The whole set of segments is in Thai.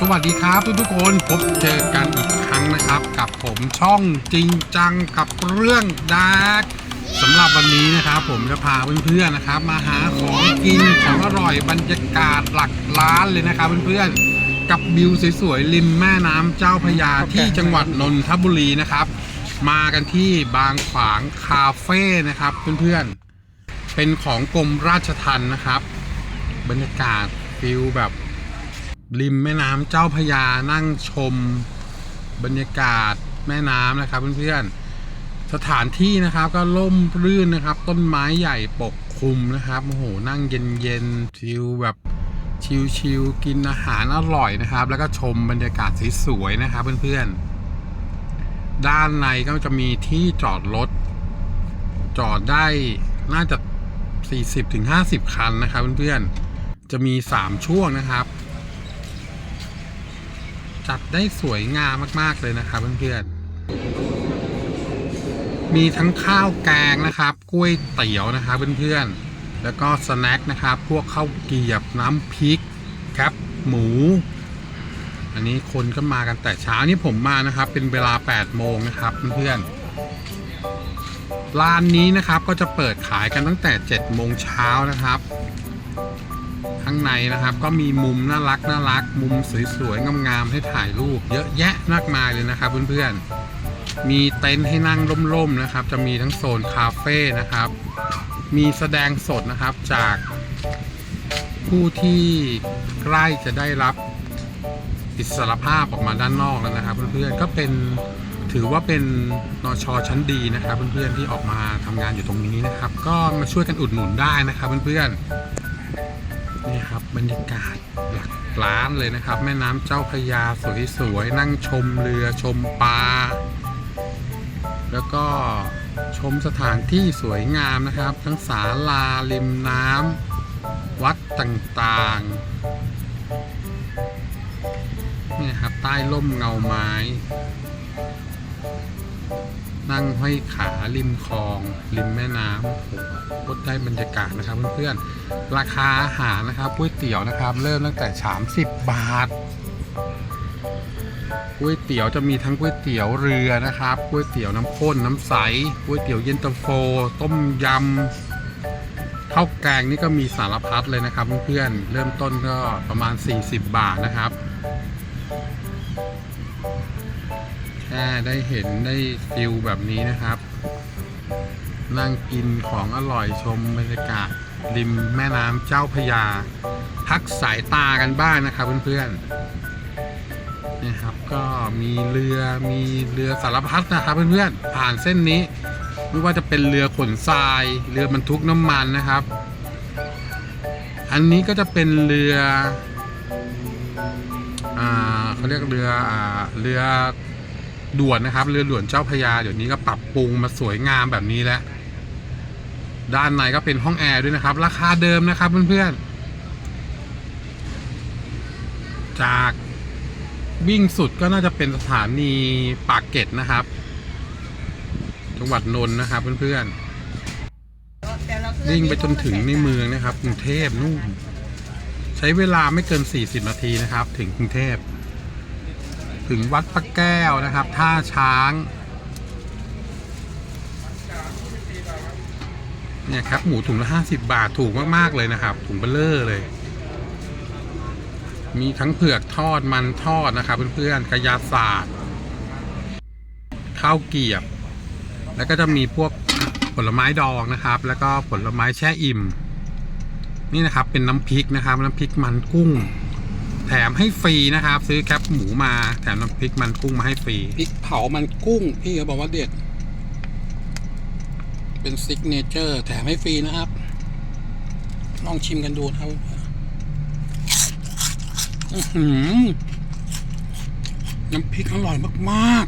สวัสดีครับทุกๆคนพบเจอกันอีกครั้งนะครับ กับผมช่องจริงจังกับเรื่องดาร์กสำหรับวันนี้นะครับ ผมจะพาเพื่อนๆนะครับ มาหาของกินของอร่อยบรรยากาศหลักล้านเลยนะครับเพื่อนๆกับวิวสวยๆริมแม่น้ำเจ้าพระยาที่จังหวัดนนทบุรีนะครับ มากันที่บางขวางคาเฟ่นะครับเพื่อนๆเป็นของกรมราชทัณฑ์นะครับ บรรยากาศฟิลแบบ ริมแม่น้ำเจ้าพยานั่งชมบรรยากาศแม่น้ำนะครับเพื่อนๆ สถานที่นะครับก็ร่มรื่นนะครับ ต้นไม้ใหญ่ปกคลุมนะครับโอ้โหนั่งเย็นๆชิลแบบชิลๆกินอาหารอร่อยนะครับ แล้วก็ชมบรรยากาศสวยๆนะครับเพื่อนๆ ด้านในก็จะมีที่จอดรถจอดได้น่าจะ 40-50 คันนะครับเพื่อนๆ จะมี 3 ช่วงนะครับ จัดได้สวยงามมาก ๆ เลยนะครับเพื่อนๆ มีทั้งข้าวแกงนะครับกล้วยเตี๋ยวนะครับเพื่อนๆ แล้วก็สแน็คนะครับ พวกข้าวเกรียบน้ำพริกแคปหมู อันนี้คนก็มากันแต่เช้านี่ผมมานะครับ เป็นเวลา 8 โมงนะครับเพื่อนๆร้านนี้นะครับก็จะเปิดขายกันตั้งแต่ 7 โมงเช้านะครับ ข้างในนะครับ ก็มีมุมน่ารักน่ารัก มุมสวยๆงามๆให้ถ่ายรูป เยอะแยะมากมายเลยนะครับเพื่อนๆ มีเต็นท์ให้นั่งร่มๆนะครับ จะมีทั้งโซนคาเฟ่นะครับ มีแสดงสดนะครับจากผู้ที่ใกล้จะได้รับอิสรภาพออกมาด้านนอกแล้วนะครับ เพื่อนๆก็เป็นถือว่าเป็นนชชั้นดีนะครับ เพื่อนๆที่ออกมาทำงานอยู่ตรงนี้นะครับ ก็มาช่วยกันอุดหนุนได้นะครับ เพื่อนๆ นี่ครับบรรยากาศหลักล้านเลยนะครับ แม่น้ำเจ้าพระยาสวยๆนั่งชมเรือชมปลาแล้วก็ชมสถานที่สวยงามนะครับ ทั้งศาลาริมน้ำวัดต่างๆนี่ครับใต้ร่มเงาไม้ นั่งห้อยขาริมคลอง ริมแม่น้ำโอ้โหโคตรได้บรรยากาศนะครับเพื่อนๆ ราคาอาหารนะครับก๋วยเตี๋ยวนะครับ เริ่มตั้งแต่ 30 บาทก๋วยเตี๋ยวจะมีทั้งก๋วยเตี๋ยวเรือนะครับก๋วยเตี๋ยวน้ำข้นน้ำใสก๋วยเตี๋ยวเย็นตาโฟ ต้มยำข้าวแกงนี่ก็มีสารพัดเลยนะครับเพื่อนๆเริ่มต้นก็ประมาณ 40 บาทนะครับ แค่ได้เห็นได้ฟิลแบบนี้นะครับ นั่งกินของอร่อยชมบรรยากาศริมแม่น้ำเจ้าพยา พักสายตากันบ้างนะครับเพื่อนๆนี่ครับก็มีเรือมีเรือสารพัดนะครับเพื่อนๆผ่านเส้นนี้ ไม่ว่าจะเป็นเรือขนทราย เรือบรรทุกน้ำมันนะครับ อันนี้ก็จะเป็นเรืออ่าเขาเรียกเรืออ่าเรือ ด่วนนะครับ เรือด่วนเจ้าพยาเดี๋ยวนี้ก็ปรับปรุงมาสวยงามแบบนี้แล้ว ด้านในก็เป็นห้องแอร์ด้วยนะครับ ราคาเดิมนะครับเพื่อนๆ จากวิ่งสุดก็น่าจะเป็นสถานีปากเกร็ดนะครับ จังหวัดนนท์นะครับเพื่อนๆวิ่งไปจนถึงในเมืองนะครับกรุงเทพนู่นใช้เวลาไม่เกิน 40 นาทีนะครับ ถึงกรุงเทพ ถึงวัดพระแก้วนะครับ ท่าช้างเนี่ยครับ หมูถุงละ50บาทถูกมาก ๆ เลยนะครับ ถุงเบลเลอร์เลย มีทั้งเผือกทอดมันทอดนะครับเพื่อนๆกระยาศาสตร์ ข้าวเกียบ แล้วก็จะมีพวกผลไม้ดองนะครับ แล้วก็ผลไม้แช่อิ่ม นี่นะครับเป็นน้ำพริกนะครับ น้ำพริกมันกุ้ง แถมให้ฟรีนะครับ ซื้อแคปหมูมาแถมน้ำพริกมันกุ้งมาให้ฟรีพริกเผามันกุ้ง พี่เขาบอกว่าเด็ด เป็นซิกเนเจอร์แถมให้ฟรีนะครับ ลองชิมกันดูนะครับน้ำพริกอร่อยมาก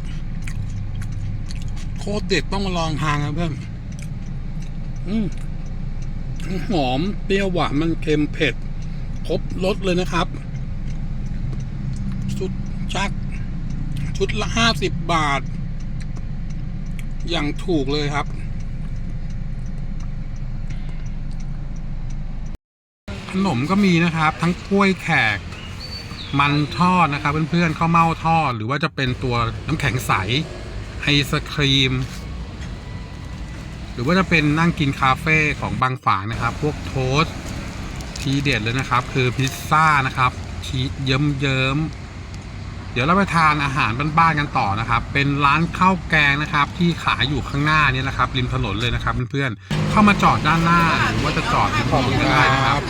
ๆ โคตรเด็ดต้องมาลองทานนะเพื่อนหอมเปรี้ยวหวานมันเค็มเผ็ด ครบรสเลยนะครับ ชุดชัก ชุดละห้าสิบบาท อย่างถูกเลยครับ ขนมก็มีนะครับ ทั้งกล้วยแขก มันทอดนะครับ เพื่อนๆข้าวเม่าทอด หรือว่าจะเป็นตัวน้ำแข็งใส ไอศครีม หรือว่าจะเป็นนั่งกินคาเฟ่ของบางฝางนะครับ พวกโทสทีเด็ดเลยนะครับ คือพิซซ่านะครับชีสเยิ้มๆ เดี๋ยวเราไปทานอาหารบ้านๆกันต่อนะครับ เป็นร้านข้าวแกงนะครับ ที่ขายอยู่ข้างหน้านี่นะครับริมถนนเลยนะครับเพื่อนๆเข้ามาจอดด้านหน้าหรือว่าจะจอดริมถนนก็ได้นะครับ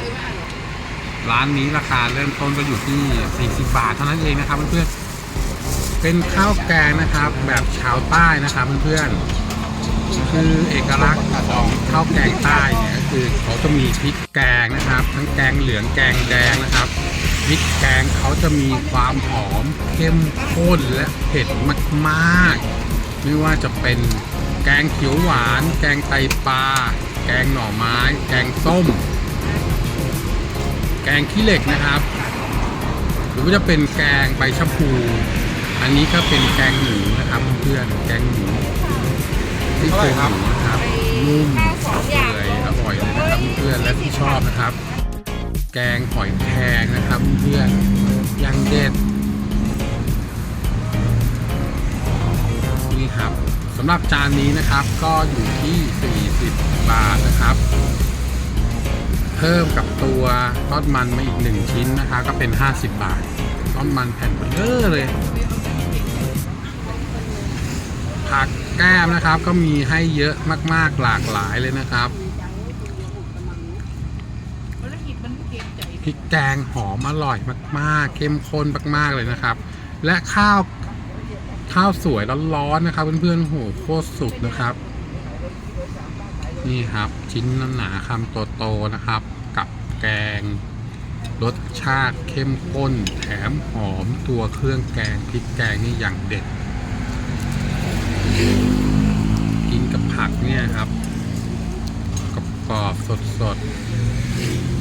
ร้านนี้ราคาเริ่มต้นก็อยู่ที่ 40 บาทเท่านั้นเองนะครับเพื่อนๆเป็นข้าวแกงนะครับแบบชาวใต้นะครับเพื่อนๆคือเอกลักษณ์ของข้าวแกงใต้เนี่ยคือเขาจะมีพริกแกงนะครับ ทั้งแกงเหลืองแกงแดงนะครับ พริกแกงเขาจะมีความหอมเข้มข้นและเผ็ดมากๆ ไม่ว่าจะเป็นแกงเขียวหวาน แกงไตปลา แกงหน่อไม้ แกงส้ม แกงขี้เหล็กนะครับ หรือว่าจะเป็นแกงใบชะพู อันนี้ก็เป็นแกงหมูนะครับเพื่อนแกงหมูที่โครงหมูนะครับนุ่มเปื่อยอร่อยเลยนะครับเพื่อนและที่ชอบนะครับ แกงหอยแครงนะครับเพื่อนยังเด็ดนี่ครับสำหรับจานนี้นะครับก็อยู่ที่ 40 บาทนะครับ เพิ่มกับตัวทอดมันมาอีกหนึ่งชิ้นนะคะก็เป็น 50 บาททอดมันแผ่นเบลอเลยผักแก้มนะครับก็มีให้เยอะมากๆหลากหลายเลยนะครับ ริกแกงหอมอร่อยมาก ๆ เข้มข้นมากๆเลยนะครับ และข้าวข้าวสวยร้อนๆนะครับ เพื่อนๆโอ้โหโคตรสุดนะครับ นี่ครับชิ้นหนาๆคำโตๆนะครับ กับแกง รสชาติเข้มข้น แถมหอมตัวเครื่องแกงพริกแกงนี่อย่างเด็ด กินกับผักเนี่ยครับกรอบๆสดๆ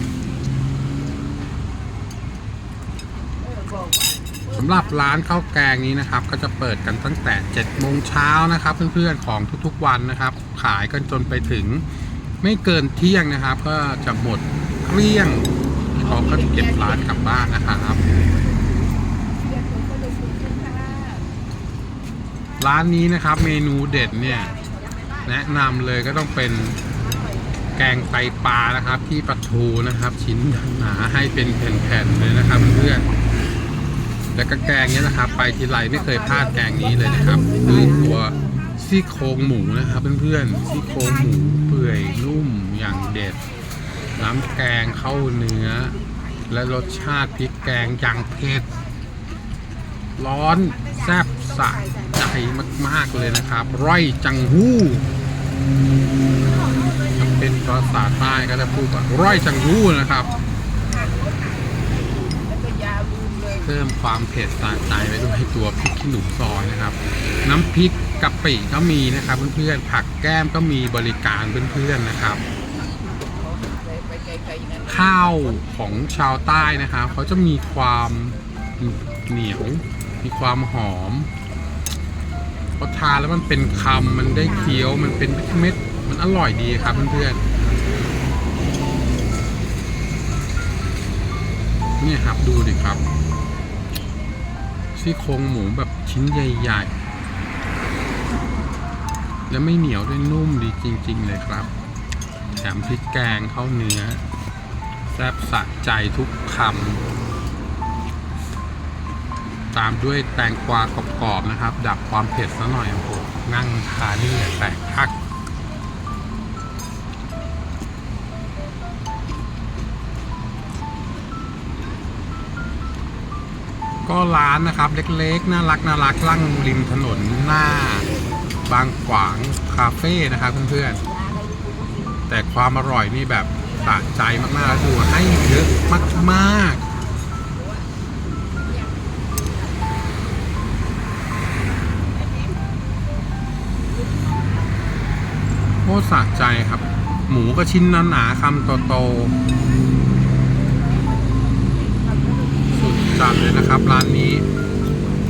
สำหรับร้านข้าวแกงนี้นะครับ ก็จะเปิดกันตั้งแต่7โมงเช้านะครับ เพื่อนๆของทุกๆวันนะครับ ขายกันจนไปถึงไม่เกินเที่ยงนะครับ ก็จะหมดเกลี้ยงเขาก็เก็บร้านกลับบ้านนะครับ ร้านนี้นะครับเมนูเด็ดเนี่ยแนะนำเลยก็ต้องเป็นแกงไตปลานะครับ ที่ปลาทูนะครับ ชิ้นหนาให้เป็นแผ่นๆเลยนะครับเพื่อนๆ แล้วก็แกงเนี้ยนะครับ ไปทีไรไม่เคยพลาดแกงนี้เลยนะครับคือตัวซี่โครงหมูนะครับเพื่อนๆซี่โครงหมูเปื่อยนุ่มอย่างเด็ด น้ำแกงเข้าเนื้อ และรสชาติพริกแกงอย่างเผ็ดร้อนแซ่บสะใจมาก ๆ เลยนะครับร่อยจังหู้เป็นภาษาใต้ก็จะพูดว่าร่อยจังหู้นะครับ เพิ่มความเผ็ดสะใจไปด้วยตัวพริกขี้หนูซอยนะครับ น้ำพริกกะปิก็มีนะครับเพื่อนๆผักแก้มก็มีบริการเพื่อนๆนะครับข้าวของชาวใต้นะครับเขาจะมีความเหนียว มีความหอมพอทานแล้วมันเป็นคำมันได้เคี้ยวมันเป็นเม็ดมันอร่อยดีครับเพื่อนๆเนี่ยครับดูดิครับ ซี่โครงหมูแบบชิ้นใหญ่ๆ แล้วไม่เหนียวด้วยนุ่มดีจริง ๆ เลยครับ แถมพริกแกงเข้าเนื้อ แซ่บสะใจทุกคำ ตามด้วยแตงกวากรอบๆนะครับ ดับความเผ็ดซะหน่อยโอ้โหนั่งทานนี่แตกพัก ก็ร้านนะครับเล็กๆ น่ารักน่ารักลั่งริมถนนหน้า บางขวางคาเฟ่นะครับเพื่อนๆ แต่ความอร่อยนี่แบบสะใจมากๆแล้วดูให้เยอะมากๆโคตรสะใจครับ หมูก็ชิ้นหนาๆคำโตๆ จัดเลยนะครับ ร้านนี้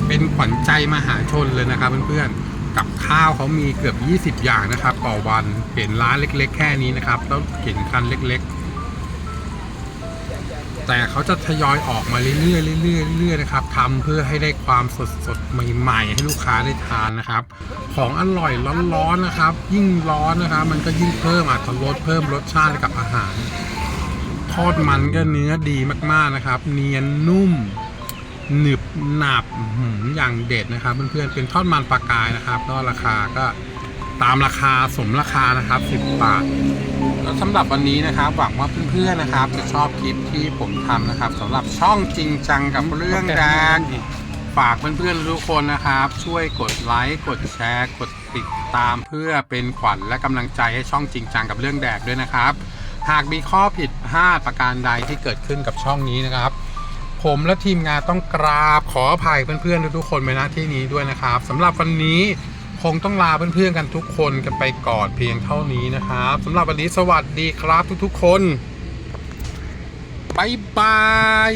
เป็นขวัญใจมหาชนเลยนะครับเพื่อนๆ กับข้าวเขามีเกือบ 20 อย่างนะครับ ต่อวันเห็นร้านเล็ก ๆ แค่นี้นะครับแล้วเห็นคันเล็ก ๆ แต่เขาจะทยอยออกมาเรื่อยๆเรื่อยๆเรื่อยๆนะครับทำเพื่อให้ได้ความสดสดๆใหม่ ๆ ให้ลูกค้าได้ทานนะครับ ของอร่อยร้อนๆนะครับ ยิ่งร้อนนะครับ มันก็ยิ่งเพิ่มอัตรสเพิ่มรสชาติกับอาหาร อดมันก็เนื้อดีมากๆนะครับ เนียนนุ่มหนึบหนับอื้อหืออย่างเด็ดนะครับเพื่อนๆเป็นทอดมันปลากายนะครับก็ราคาก็ตามราคาสมราคานะครับ 10 บาท แล้วสำหรับวันนี้นะครับ หวังว่าเพื่อนๆนะครับ จะชอบคลิปที่ผมทำนะครับสำหรับช่องจริงจังกับเรื่องแดงฝากเพื่อนๆทุกคนนะครับ ช่วยกดไลค์กดแชร์ กดติดตามเพื่อเป็นขวัญและกำลังใจให้ช่องจริงจังกับเรื่องแดกด้วยนะครับ หากมีข้อผิดพลาดประการใดที่เกิดขึ้นกับช่องนี้นะครับ ผมและทีมงานต้องกราบขออภัยเพื่อนๆทุกๆคนไปณที่นี้ด้วยนะครับสำหรับวันนี้คงต้องลาเพื่อนๆกันทุกคนกันไปก่อนเพียงเท่านี้นะครับสำหรับวันนี้สวัสดีครับทุกๆคนบ๊ายบาย